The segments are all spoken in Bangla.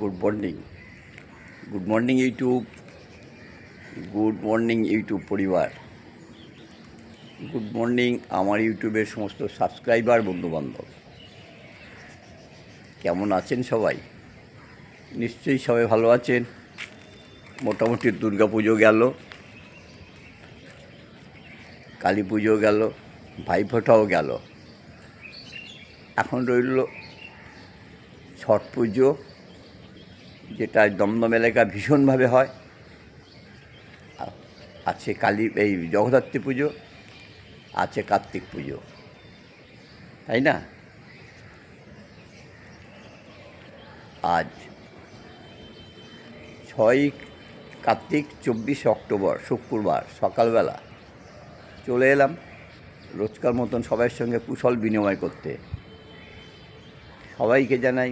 Good morning good morning YouTube good morning YouTube পরিবার. গুড মর্নিং আমার ইউটিউবের সমস্ত সাবস্ক্রাইবার বন্ধুবান্ধব। কেমন আছেন সবাই? নিশ্চয়ই সবাই ভালো আছেন। মোটামুটি পুজো গেল। কালী পুজো গেল। ভাইফোঁটাও গেল। এখন রইল ছট পুজো। যেটা দমদম এলাকা ভীষণভাবে হয়। আছে কালী, এই জগদ্ধাত্রী পুজো, আছে কার্তিক পুজো। তাই না? আজ ছয় কার্তিক, চব্বিশে অক্টোবর, শুক্রবার, সকালবেলা চলে এলাম রোজকার মতন সবার সঙ্গে কুশল বিনিময় করতে। সবাইকে জানাই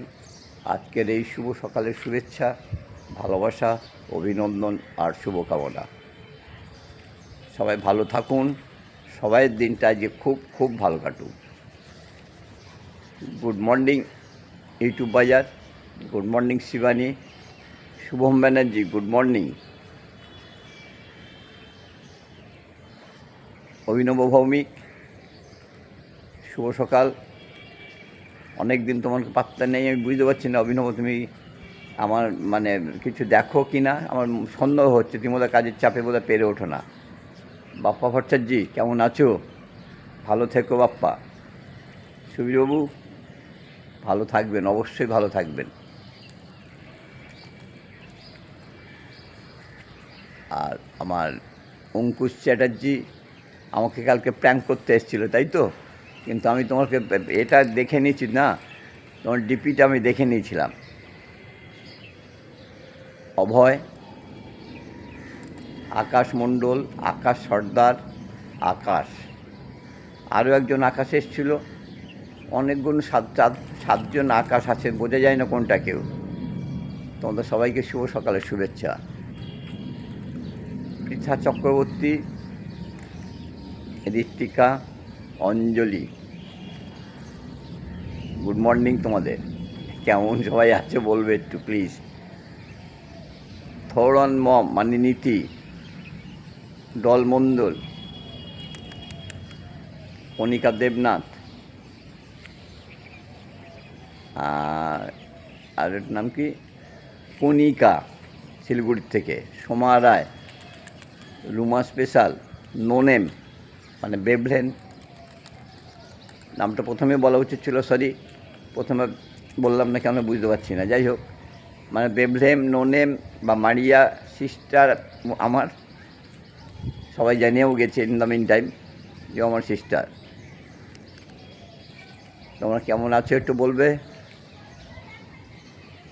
আজকের এই শুভ সকালের শুভেচ্ছা, ভালোবাসা, অভিনন্দন আর শুভকামনা। সবাই ভালো থাকুন। সবাইয়ের দিনটা আজকে খুব খুব ভালো কাটুক। Good morning, YouTube Bazar. Good morning, Shivani. Shubham Banerjee, good morning. Abhinav Bhowmik, শুভ সকাল। অনেক দিন তোমার পাত্তা নেই, আমি বুঝতে পারছি না, অভিনব, তুমি আমার মানে কিছু দেখো কি না? আমার সন্দেহ হচ্ছে, তুমি বোধহয় কাজের চাপে বোধহয় পেরে ওঠো না। বাপ্পা ভট্টাচার্যি, কেমন আছো? ভালো থেকো বাপ্পা। সুবীরবাবু, ভালো থাকবেন, অবশ্যই ভালো থাকবেন। আর আমার অঙ্কুশ চ্যাটার্জি আমাকে কালকে প্র্যাঙ্ক করতে এসেছিল, তাই তো? কিন্তু আমি তোমাকে এটা দেখে নিয়েছি না, তোমার ডিপিটা আমি দেখে নিয়েছিলাম। অভয়, আকাশ মণ্ডল, আকাশ সর্দার, আকাশ। আরও একজন আকাশ এসেছিল। অনেকগুলো সাত, সাত- সাতজন আকাশ আছে, বোঝা যায় না কোনটা কেউ। তোমাদের সবাইকে শুভ সকালের শুভেচ্ছা। পৃথা চক্রবর্তী, ঋত্বিকা, অঞ্জলি। গুড মর্নিং তোমাদের। কেমন সবাই আছে বলবে একটু প্লিজ থৌরন মম মানে নীতি। ডল মণ্ডল কণিকা দেবনাথ। আর আর নাম কি? কণিকা, শিলিগুড়ির থেকে। Soma Roy. Ruma special. No name মানে বেবলেন। নামটা প্রথমে বলা উচিত ছিল সরি প্রথমে বললাম না কেন বুঝতে পারছি না। যাই হোক মানে বেবলেম, নোনেম বা মারিয়া, সিস্টার, আমার, সবাই জানিয়েও গেছে ইন দ্য মিন টাইম যে আমার সিস্টার। তোমরা কেমন আছো একটু বলবে?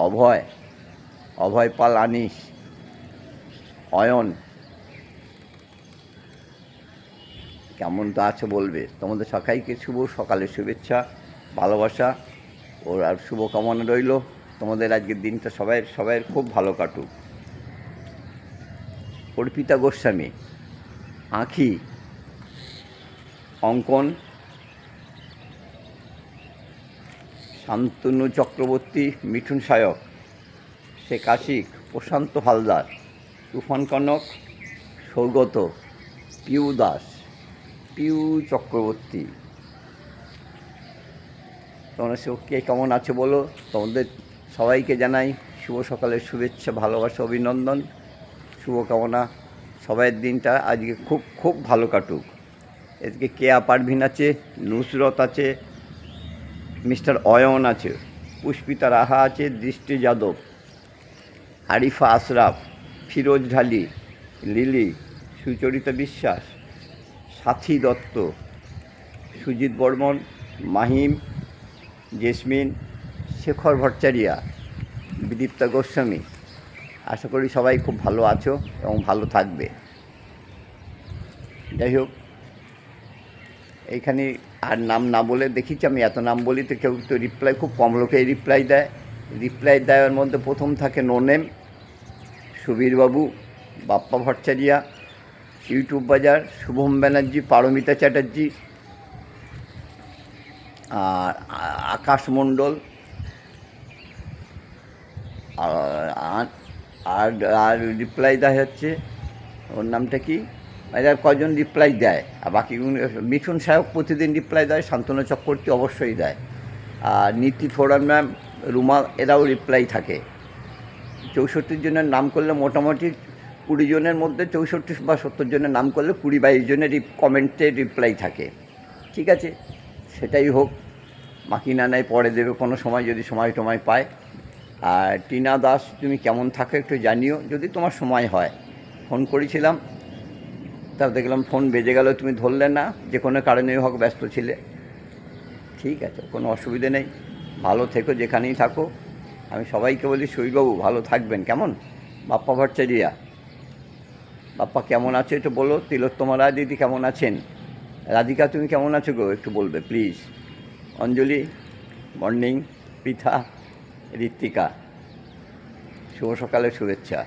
অভয় অভয় পাল আনিস, অয়ন কেমন তো আছো বলবে। তোমাদের সবাইকে শুভ সকালের শুভেচ্ছা, ভালোবাসা, ওর আর শুভকামনা রইল। তোমাদের আজকের দিনটা সবাই সবাইয়ের খুব ভালো কাটুক। অর্পিতা গোস্বামী, আঁখি, অঙ্কন, শান্তনু চক্রবর্তী, মিঠুন সায়ক, শেখ আশিক, প্রশান্ত হালদার, তুফান কনক, সৌগত, পিউ দাস। পিউ চক্রবর্তী। তোমরা কে কেমন আছে বলো? তোমাদের সবাইকে জানাই শুভ সকালের শুভেচ্ছা, ভালোবাসা, অভিনন্দন, শুভকামনা। সবাইয়ের দিনটা আজকে খুব খুব ভালো কাটুক। এদিকে কেয়া পারভিন আছে? নুসরত আছে। মিস্টার অয়ন আছে। পুষ্পিতা রাহা আছে। দৃষ্টি যাদব। আরিফা আশরাফ। ফিরোজ ঢালি। লিলি। সুচরিতা বিশ্বাস। সাথী দত্ত, সুজিত বর্মন, মাহিম, জেসমিন, শেখর ভট্টাচারিয়া, বিদীপ্তা গোস্বামী। আশা করি সবাই খুব ভালো আছো এবং ভালো থাকবে। যাই হোক, এইখানে আর নাম না বলে দেখিছি আমি এত নাম বলি তো কেউ তো রিপ্লাই খুব কম লোকেই রিপ্লাই দেয়। রিপ্লাই দেওয়ার মধ্যে প্রথম থাকে নোনেম সুবীরবাবু, বাপ্পা ভট্টাচারিয়া ইউটিউব বাজার, শুভম ব্যানার্জি, পারমিতা চ্যাটার্জি, আর আকাশ মণ্ডল, আর, আর- আর রিপ্লাই দেয় হচ্ছে, ওর নামটা কি? এরা কজন রিপ্লাই দেয়, আর বাকি মিঠুন সাহেব প্রতিদিন রিপ্লাই দেয়, শান্তনু চক্রবর্তী অবশ্যই দেয়, আর নীতি ফোরান ম্যাম রুমা এরাও রিপ্লাই থাকে। চৌষট্টির জনের নাম করলে মোটামুটি কুড়ি জনের মধ্যে চৌষট্টি বা সত্তর জনের নাম করলে কুড়ি বাইশ জনের কমেন্টে রিপ্লাই থাকে। ঠিক আছে? সেটাই হোক। বাকি না নাই পরে দেবে। কোনো সময় যদি সময় টময় পায়। আর টিনা দাস, তুমি কেমন থাকো একটু জানিও। যদি তোমার সময় হয়। ফোন করেছিলাম। তা দেখলাম ফোন বেজে গেল, তুমি ধরলে না। যে কোনো কারণেই হোক ব্যস্ত ছিলে। ঠিক আছে, কোনো অসুবিধে নেই। ভালো থেকো যেখানেই থাকো। আমি সবাইকে বলি, শৈলবাবু ভালো থাকবেন। কেমন? বাপ্পা ভট্টাচারিয়া। বাপ্পা কেমন আছো একটু বলো। তিলোত্তমা রায় দিদি কেমন আছেন? রাধিকা, তুমি কেমন আছো গো? একটু বলবে প্লিজ অঞ্জলি মর্নিং পিথা, ঋত্বিকা। শুভ সকালের শুভেচ্ছা।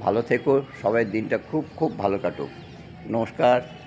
ভালো থেকো, সবাই দিনটা খুব খুব ভালো কাটুক। নমস্কার।